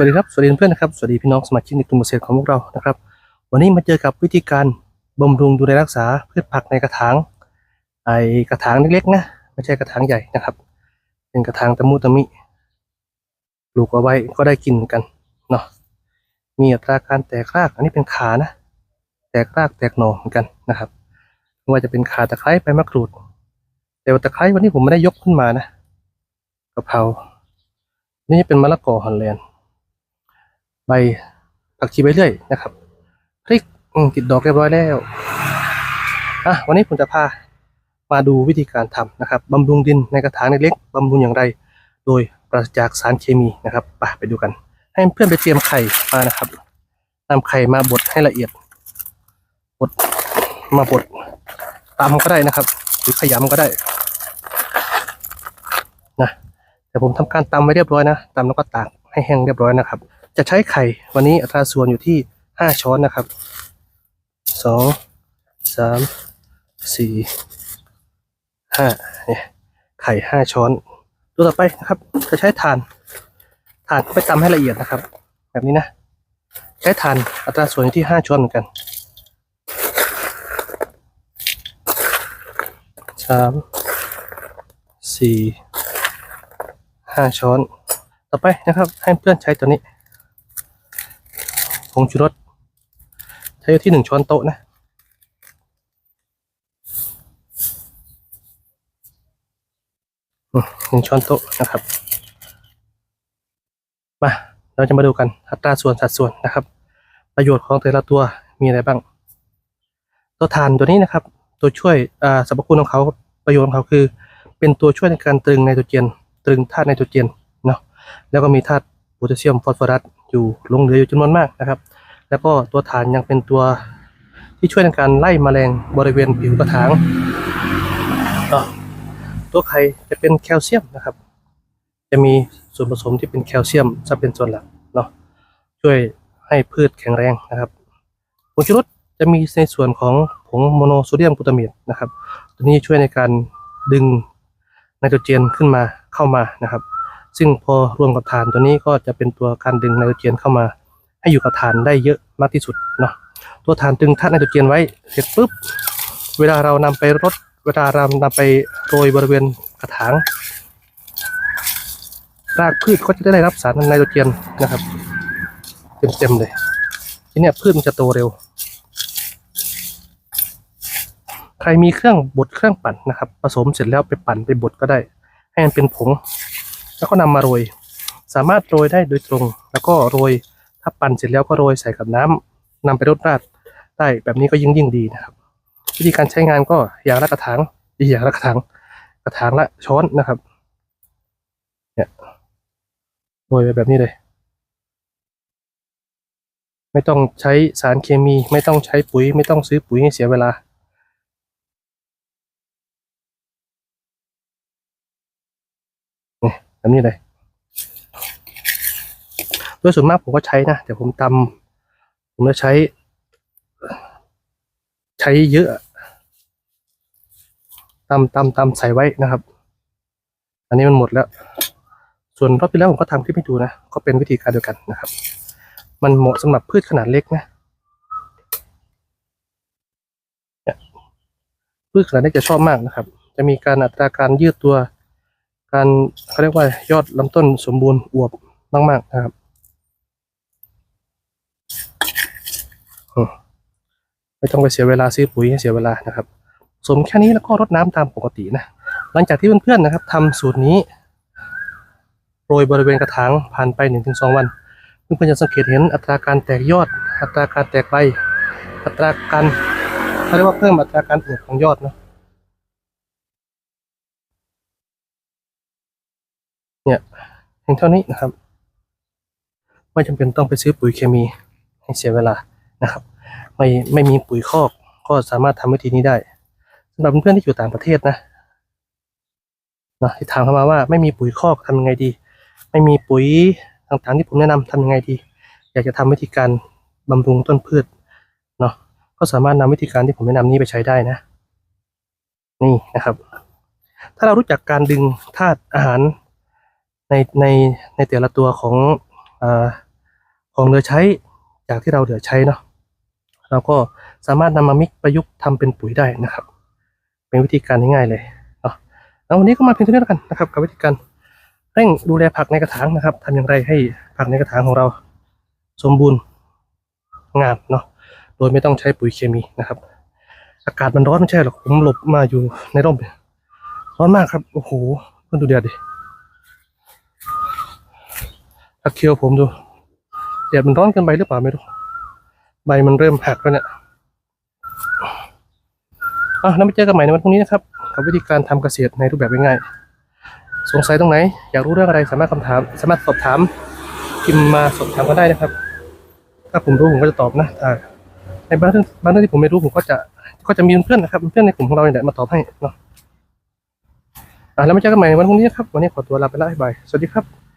สวัสดีครับ สวัสดีเพื่อนนะครับ สวัสดีพี่น้องสมาชิกในกลุ่มเกษตรของพวกเรานะครับ วันนี้มาเจอกับวิธีการบำรุงดูแลรักษาพืชผักในกระถาง ไอกระถางเล็กๆนะไม่ใช่กระถางใหญ่นะครับ เป็นกระถางตะมุตะมิปลูกเอาไว้ก็ได้กินกันเนาะ มีอัตราการแตกราก อันนี้เป็นขานะ แตกรากแตกหน่อเหมือนกันนะครับไม่ว่าจะเป็นขาตะไคร้ใบมะกรูด แต่ว่าตะไคร้วันนี้ผมไม่ได้ยกขึ้นมานะกะเพรา นี่เป็นมะละกอฮอลแลนด์ ใบผักชีไปเรื่อยนะครับพริกติดดอกเรียบร้อยแล้วอะวันนี้ผมจะพามาดูวิธีการทำนะครับบำรุงดินในกระถางเล็กๆบำรุงอย่างไร โดยปราศจากสารเคมีนะครับไปไปดูกัน ให้เพื่อนไปเตรียมไข่มานะครับนำไข่มาบดให้ละเอียดบดมาบดตำก็ได้นะครับ หรือขยำก็ได้นะแต่ผมทำการตำไว้เรียบร้อยนะตำแล้วก็ตากให้แห้งเรียบร้อยนะครับ จะใช้ไข่วันนี้อัตราส่วนอยู่ที่ห้าช้อนนะครับสองสามสี่ห้าเนี่ยไข่ห้าช้อน ตัวต่อไปนะครับ จะใช้ถ่านถ่านไปตำให้ละเอียดนะครับ แบบนี้นะ ใช้ถ่านอัตราส่วนอยู่ที่ห้าช้อนเหมือนกันสามสี่ห้าช้อนต่อไปนะครับ ให้เพื่อนใช้ตัวนี้ งชูรสใช้ที่หนึ่งช้อนโต๊ะนะหนึ่งช้อนโต๊ะนะครับ มาเราจะมาดูกันอัตราส่วนสัดส่วนนะครับ ประโยชน์ของแต่ละตัวมีอะไรบ้าง ตัวถ่านตัวนี้นะครับ ตัวช่วยสรรพคุณของเขาประโยชน์ของเขาคือ เป็นตัวช่วยในการตรึงไนโตรเจนตรึงธาตุไนโตรเจนเนาะแล้วก็มีธาตุโพแทสเซียมฟอสฟอรัส อยู่ลงเหลืออยู่จำนวนมากนะครับ แล้วก็ตัวฐานยังเป็นตัวที่ช่วยในการไล่แมลงบริเวณผิวกระถางอะตัวไข่จะเป็นแคลเซียมนะครับ จะมีส่วนผสมที่เป็นแคลเซียมจะเป็นส่วนหลักเนาะช่วยให้พืชแข็งแรงนะครับผงชูรสจะมีในส่วนของผงโมโนโซเดียมกลูตาเมตนะครับ ตัวนี้ช่วยในการดึงไนโตรเจนขึ้นมาเข้ามานะครับ ซึ่งพอรวมกับฐานตัวนี้ก็จะเป็นตัวการดึงไนโตรเจนเข้ามา ให้อยู่กับฐานได้เยอะมากที่สุดเนาะตัวฐานดึงธาตุไนโตรเจนไว้เสร็จปุ๊บเวลาเรานำไปรดเวลาเรานำไปโรยบริเวณกระถางรากพืชก็จะได้รับสารไนโตรเจนนะครับ เต็มๆเลยทีนี้พืชมันจะโตเร็ว ใครมีเครื่องบดเครื่องปั่นนะครับ ผสมเสร็จแล้วไปปั่นไปบดก็ได้ ให้มันเป็นผง แล้วก็นำมาโรย สามารถโรยได้โดยตรง แล้วก็โรยถ้าปั่นเสร็จแล้วก็โรยใส่กับน้ำนำไปรดราดได้แบบนี้ก็ยิ่งยิ่งดีนะครับ วิธีการใช้งานก็อย่างละกระถางอีกอย่างละกระถางกระถางละช้อนนะครับเนี่ยโรยไปแบบนี้เลย ไม่ต้องใช้สารเคมี ไม่ต้องใช้ปุ๋ย ไม่ต้องซื้อปุ๋ยให้เสียเวลา เนี่ย แบบนี้เลยโดยส่วนมากผมก็ใช้นะแต่ผมตำผมจะใช้ ใช้เยอะตำตำตำใส่ไว้นะครับ อันนี้มันหมดแล้ว ส่วนรอบที่แล้วผมก็ทำคลิปให้ดูนะ ก็เป็นวิธีการเดียวกันนะครับ มันเหมาะสำหรับพืชขนาดเล็กนะพืชขนาดเล็กจะชอบมากนะครับ จะมีการอัตราการยืดตัว การเขาเรียกว่ายอดลำต้นสมบูรณ์อวบมากๆนะครับไม่ต้องไปเสียเวลาซื้อปุ๋ยให้เสียเวลานะครับสมแค่นี้แล้วก็รดน้ำตามปกตินะ หลังจากที่เพื่อนๆนะครับทำสูตรนี้โรยบริเวณกระถางผ่านไปหนึ่งถึงสองวัน เพื่อนๆจะสังเกตเห็นอัตราการแตกยอด อัตราการแตกใบอัตราการเขาเรียกว่าเพิ่มอัตราการอวบของยอดเนาะ เนี่ยเพียงเท่านี้นะครับ ไม่จำเป็นต้องไปซื้อปุ๋ยเคมีให้เสียเวลานะครับ ไม่ไม่มีปุ๋ยคอกก็สามารถทำวิธีนี้ได้สำหรับเพื่อนที่อยู่ต่างประเทศนะนะที่ถามเข้ามาว่าไม่มีปุ๋ยคอกทำยังไงดี ไม่มีปุ๋ยต่างๆที่ผมแนะนำทำยังไงดี อยากจะทำวิธีการบำรุงต้นพืชเนาะก็สามารถนำวิธีการที่ผมแนะนำนี้ไปใช้ได้นะ นี่นะครับ ถ้าเรารู้จักการดึงธาตุอาหาร ในในในแต่ละตัวของอของเหลือใช้จากที่เราเหลือใช้เนาะเราก็สามารถนำมามิกประยุกต์ทำเป็นปุ๋ยได้นะครับ เป็นวิธีการง่ายๆเลยเนาะแล้ววันนี้ก็มาเพียงเท่านี้แล้วกันนะครับ กับวิธีการเร่งดูแลผักในกระถางนะครับทำอย่างไรให้ผักในกระถางของเราสมบูรณ์งามเนาะโดยไม่ต้องใช้ปุ๋ยเคมีนะครับ อากาศมันร้อนไม่ใช่หรอกผมหลบมาอยู่ในร่มร้อนมากครับโอ้โหมันดูเดือดดิ ตักเคียวผมดูเดือดมันร้อนเกินไปหรือเปล่าไม่รู้ ใบมันเริ่มหักแล้วเนี่ยอะแล้วไปเจอกันใหม่ในวันพรุ่งนี้นะครับ กับวิธีการทำเกษตรในรูปแบบง่ายๆ สงสัยตรงไหน อยากรู้เรื่องอะไรสามารถคำถาม สามารถสอบถามพิมพ์มาสอบถามก็ได้นะครับ ถ้าผมรู้ผมก็จะตอบนะถ้าในบางเรื่องบางเรื่องที่ผมไม่รู้ผมก็จะ ก็จะมีเพื่อนนะครับ เพื่อนในกลุ่มของเราเนี่ยแหละมาตอบให้เนาะอะแล้วมาเจอกันใหม่ในวันพรุ่งนี้นะครับ วันนี้ขอตัวลาไปแล้วบ๊ายบาย สวัสดีครับ